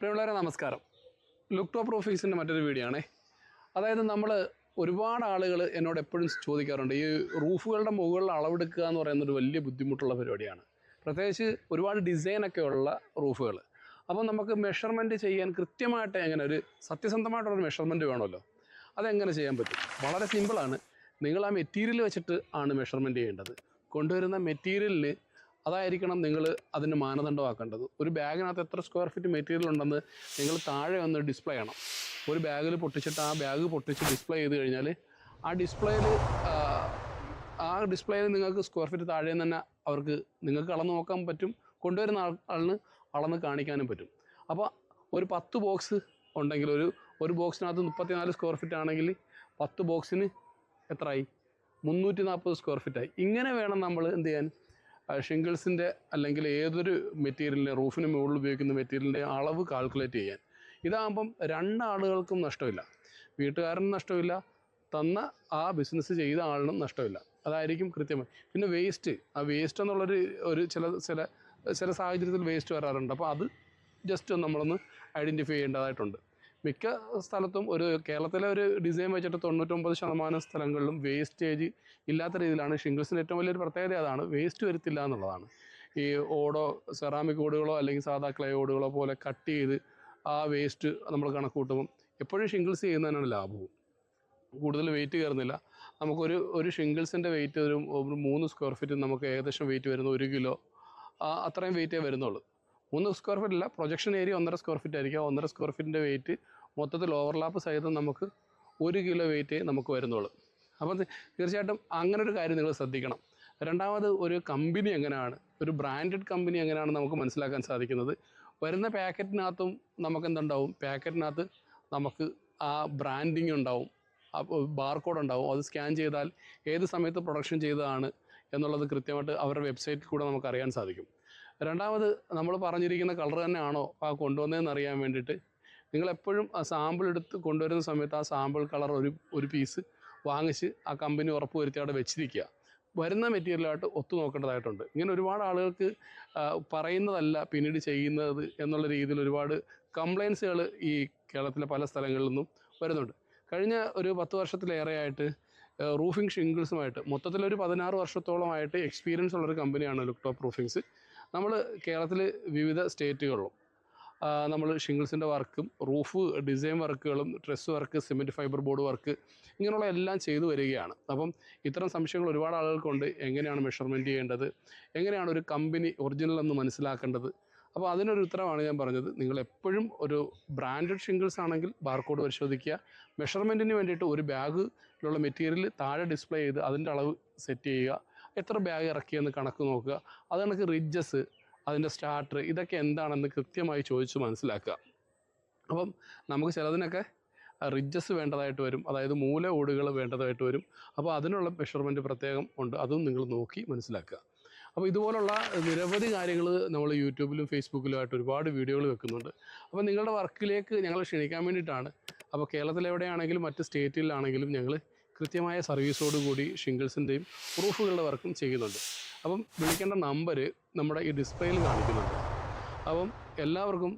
പ്രിയമുള്ളവരെ നമസ്കാരം. Look top ഓഫീസിന്റെ മറ്റൊരു വീഡിയോ ആണേ. അതായത് നമ്മൾ ഒരുപാട് ആളുകൾ എന്നോട് എപ്പോഴും ചോദിക്കാറുണ്ട് ഈ റൂഫുകളുടെ മുകളിൽ അളവെടുക്കുക എന്ന് പറയുന്നത് ഒരു വലിയ ബുദ്ധിമുട്ടുള്ള പരിപാടിയാണ്. പ്രത്യേകിച്ച് ഒരുപാട് ഡിസൈനൊക്കെ ഉള്ള റൂഫുകൾ അപ്പോൾ നമുക്ക് മെഷർമെന്റ് ചെയ്യാൻ കൃത്യമായിട്ട് എങ്ങനെ ഒരു സത്യസന്ധമായിട്ടുള്ളൊരു മെഷർമെന്റ് വേണമല്ലോ? അതെങ്ങനെ ചെയ്യാൻ പറ്റും? വളരെ സിമ്പിളാണ് നിങ്ങൾ ആ മെറ്റീരിയൽ വെച്ചിട്ട് ആണ് മെഷർമെന്റ് ചെയ്യേണ്ടത്. കൊണ്ടുവരുന്ന മെറ്റീരിയലിന് അതായിരിക്കണം നിങ്ങൾ അതിന് മാനദണ്ഡമാക്കേണ്ടത്. ഒരു ബാഗിനകത്ത് എത്ര സ്ക്വയർ ഫീറ്റ് മെറ്റീരിയൽ ഉണ്ടെന്ന് നിങ്ങൾ താഴെ ഒന്ന് ഡിസ്പ്ലേ ചെയ്യണം. ഒരു ബാഗിൽ പൊട്ടിച്ചിട്ട് ആ ബാഗ് പൊട്ടിച്ച് ഡിസ്പ്ലേ ചെയ്ത് കഴിഞ്ഞാൽ ആ ഡിസ്പ്ലേയിൽ ആ ഡിസ്പ്ലേയിൽ നിങ്ങൾക്ക് സ്ക്വയർ ഫീറ്റ് താഴെ തന്നെ അവർക്ക് നിങ്ങൾക്ക് അളന്ന് നോക്കാൻ പറ്റും. കൊണ്ടുവരുന്ന ആളിന് അളന്ന് കാണിക്കാനും പറ്റും. അപ്പോൾ ഒരു പത്ത് ബോക്സ് ഉണ്ടെങ്കിൽ ഒരു ഒരു ബോക്സിനകത്ത് മുപ്പത്തിനാല് സ്ക്വയർ ഫീറ്റ് ആണെങ്കിൽ പത്ത് ബോക്സിന് എത്രയായി മുന്നൂറ്റി നാൽപ്പത് സ്ക്വയർ ഫീറ്റായി ഇങ്ങനെ വേണം നമ്മൾ എന്ത് ചെയ്യാൻ? ഷിംഗിൾസിന്റെ അല്ലെങ്കിൽ ഏതൊരു മെറ്റീരിയലിന്റെ റൂഫിന് മുകളിൽ ഉപയോഗിക്കുന്ന മെറ്റീരിയലിന്റെ അളവ് കാൽക്കുലേറ്റ് ചെയ്യാൻ. ഇതാകുമ്പം രണ്ടാളുകൾക്കും നഷ്ടമില്ല. വീട്ടുകാരനും നഷ്ടമില്ല. തന്ന ആ ബിസിനസ് ചെയ്ത ആളിനും നഷ്ടമില്ല. അതായിരിക്കും കൃത്യമായി പിന്നെ വേസ്റ്റ് ആ വേസ്റ്റ് എന്നുള്ളൊരു ഒരു ചില ചില ചില സാഹചര്യത്തിൽ വേസ്റ്റ് വരാറുണ്ട്. അപ്പോൾ അത് ജസ്റ്റ് നമ്മളൊന്ന് ഐഡന്റിഫൈ ചെയ്യേണ്ടതായിട്ടുണ്ട്. മിക്ക സ്ഥലത്തും ഒരു കേരളത്തിലെ ഒരു ഡിസൈൻ വെച്ചിട്ട് തൊണ്ണൂറ്റൊമ്പത് ശതമാനം സ്ഥലങ്ങളിലും വേസ്റ്റേജ് ഇല്ലാത്ത രീതിയിലാണ്. ഷിംഗിൾസിന്റെ ഏറ്റവും വലിയൊരു പ്രത്യേകത അതാണ് വേസ്റ്റ് വരുത്തില്ല എന്നുള്ളതാണ്. ഈ ഓടോ സെറാമിക് ഓടുകളോ അല്ലെങ്കിൽ സാധാ ക്ലേ ഓടുകളോ പോലെ കട്ട് ചെയ്ത് ആ വേസ്റ്റ് നമ്മൾ കണക്ക് കൂട്ടുമ്പം എപ്പോഴും ഷിംഗിൾസ് ചെയ്യുന്നതിനാണ് ലാഭവും. കൂടുതൽ വെയിറ്റ് കയറുന്നില്ല. നമുക്കൊരു ഒരു ഷിംഗിൾസിന്റെ വെയിറ്റ് ഒരു മൂന്ന് സ്ക്വയർ ഫീറ്റ് നമുക്ക് ഏകദേശം വെയിറ്റ് വരുന്ന ഒരു കിലോ അത്രയും വെയിറ്റേ വരുന്നുള്ളൂ. മൂന്ന് സ്ക്വയർ ഫീറ്റ് അല്ല പ്രൊജക്ഷൻ ഏരിയ ഒന്നര സ്ക്വയർ ഫീറ്റ് ആയിരിക്കും. ഒന്നര സ്ക്വയർ ഫീറ്റിന്റെ വെയിറ്റ് മൊത്തത്തിൽ ഓവർലാപ്പ് സഹിതം നമുക്ക് ഒരു കിലോ വെയിറ്റ് നമുക്ക് വരുന്നുള്ളൂ. അപ്പം തീർച്ചയായിട്ടും അങ്ങനെ ഒരു കാര്യം നിങ്ങൾ ശ്രദ്ധിക്കണം. രണ്ടാമത് ഒരു കമ്പനി എങ്ങനെയാണ് ഒരു ബ്രാൻഡഡ് കമ്പനി എങ്ങനെയാണ് നമുക്ക് മനസ്സിലാക്കാൻ സാധിക്കുന്നത്? വരുന്ന പാക്കറ്റിനകത്തും നമുക്ക് എന്തുണ്ടാവും? പാക്കറ്റിനകത്ത് നമുക്ക് ആ ബ്രാൻഡിങ് ഉണ്ടാവും. ബാർകോഡ് ഉണ്ടാവും. അത് സ്കാൻ ചെയ്താൽ ഏത് സമയത്ത് പ്രൊഡക്ഷൻ ചെയ്തതാണ് എന്നുള്ളത് കൃത്യമായിട്ട് അവരുടെ വെബ്സൈറ്റിൽ കൂടെ നമുക്ക് അറിയാൻ സാധിക്കും. രണ്ടാമത് നമ്മൾ പറഞ്ഞിരിക്കുന്ന കളർ തന്നെയാണോ ആ കൊണ്ടുവന്നതെന്ന് അറിയാൻ വേണ്ടിയിട്ട്. നിങ്ങൾ എപ്പോഴും ആ സാമ്പിൾ എടുത്ത് കൊണ്ടുവരുന്ന സമയത്ത് ആ സാമ്പിൾ കളർ ഒരു ഒരു പീസ് വാങ്ങിച്ച് ആ കമ്പനി ഉറപ്പ് വരുത്തി അവിടെ വെച്ചിരിക്കുക. വരുന്ന മെറ്റീരിയലായിട്ട് ഒത്തു നോക്കേണ്ടതായിട്ടുണ്ട്. ഇങ്ങനെ ഒരുപാട് ആളുകൾക്ക് പറയുന്നതല്ല പിന്നീട് ചെയ്യുന്നത് എന്നുള്ള രീതിയിൽ ഒരുപാട് കംപ്ലയിൻസുകൾ ഈ കേരളത്തിലെ പല സ്ഥലങ്ങളിൽ നിന്നും വരുന്നുണ്ട്. കഴിഞ്ഞ ഒരു പത്ത് വർഷത്തിലേറെയായിട്ട് റൂഫിംഗ് ഷിംഗിൾസുമായിട്ട് മൊത്തത്തിലൊരു പതിനാറ് വർഷത്തോളമായിട്ട് എക്സ്പീരിയൻസ് ഉള്ളൊരു കമ്പനിയാണ് ലുക്ക് ടോപ്പ് റൂഫിങ്സ് നമ്മൾ കേരളത്തിൽ വിവിധ സ്റ്റേറ്റുകളിലും നമ്മൾ ഷിംഗിൾസിന്റെ വർക്കും റൂഫ് ഡിസൈൻ വർക്കുകളും truss work cement fibre board work ഇങ്ങനെയുള്ള എല്ലാം ചെയ്തു വരികയാണ്. അപ്പം ഇത്തരം സംശയങ്ങൾ ഒരുപാട് ആളുകൾക്കുണ്ട്. എങ്ങനെയാണ് മെഷർമെന്റ് ചെയ്യേണ്ടത്? എങ്ങനെയാണ് ഒരു കമ്പനി ഒറിജിനൽ എന്ന് മനസ്സിലാക്കേണ്ടത്? അപ്പോൾ അതിനൊരു ഉത്തരമാണ് ഞാൻ പറഞ്ഞത്. നിങ്ങൾ എപ്പോഴും ഒരു ബ്രാൻഡഡ് ഷിംഗിൾസ് ആണെങ്കിൽ ബാർകോഡ് പരിശോധിക്കുക. മെഷർമെന്റിന് വേണ്ടിയിട്ട് ഒരു ബാഗിലുള്ള മെറ്റീരിയൽ താഴെ ഡിസ്പ്ലേ ചെയ്ത് അതിന്റെ അളവ് സെറ്റ് ചെയ്യുക. എത്ര ബാഗ് ഇറക്കിയെന്ന് കണക്ക് നോക്കുക. അത് കണക്ക് റിഡ്ജസ് അതിന്റെ സ്റ്റാർട്ടർ ഇതൊക്കെ എന്താണെന്ന് കൃത്യമായി ചോദിച്ച് മനസ്സിലാക്കുക. അപ്പം നമുക്ക് ചിലതിനൊക്കെ റിഡ്ജസ് വേണ്ടതായിട്ട് വരും. അതായത് മൂല ഓടുകൾ വേണ്ടതായിട്ട് വരും. അപ്പോൾ അതിനുള്ള മെഷർമെന്റ് പ്രത്യേകം ഉണ്ട്. അതും നിങ്ങൾ നോക്കി മനസ്സിലാക്കുക. അപ്പോൾ ഇതുപോലുള്ള നിരവധി കാര്യങ്ങൾ നമ്മൾ യൂട്യൂബിലും ഫേസ്ബുക്കിലും ആയിട്ട് ഒരുപാട് വീഡിയോകൾ വെക്കുന്നുണ്ട്. അപ്പോൾ നിങ്ങളുടെ വർക്കിലേക്ക് ഞങ്ങൾ ക്ഷണിക്കാൻ വേണ്ടിയിട്ടാണ്. അപ്പോൾ കേരളത്തിലെവിടെയാണെങ്കിലും മറ്റ് സ്റ്റേറ്റിലാണെങ്കിലും ഞങ്ങൾ കൃത്യമായ സർവീസോടുകൂടി ഷിംഗിൾസിന്റെയും പ്രൂഫുകളുടെ വർക്കും ചെയ്യുന്നുണ്ട്. അപ്പം വിളിക്കേണ്ട നമ്പർ നമ്മുടെ ഈ ഡിസ്പ്ലേയിൽ കാണിക്കുന്നുണ്ട്. അപ്പം എല്ലാവർക്കും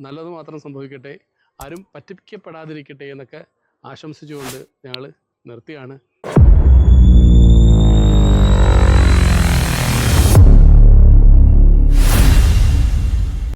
നല്ലത് മാത്രം സംഭവിക്കട്ടെ ആരും പറ്റിക്കപ്പെടാതിരിക്കട്ടെ എന്നൊക്കെ ആശംസിച്ചുകൊണ്ട് ഞങ്ങൾ നിർത്തിയാണ്.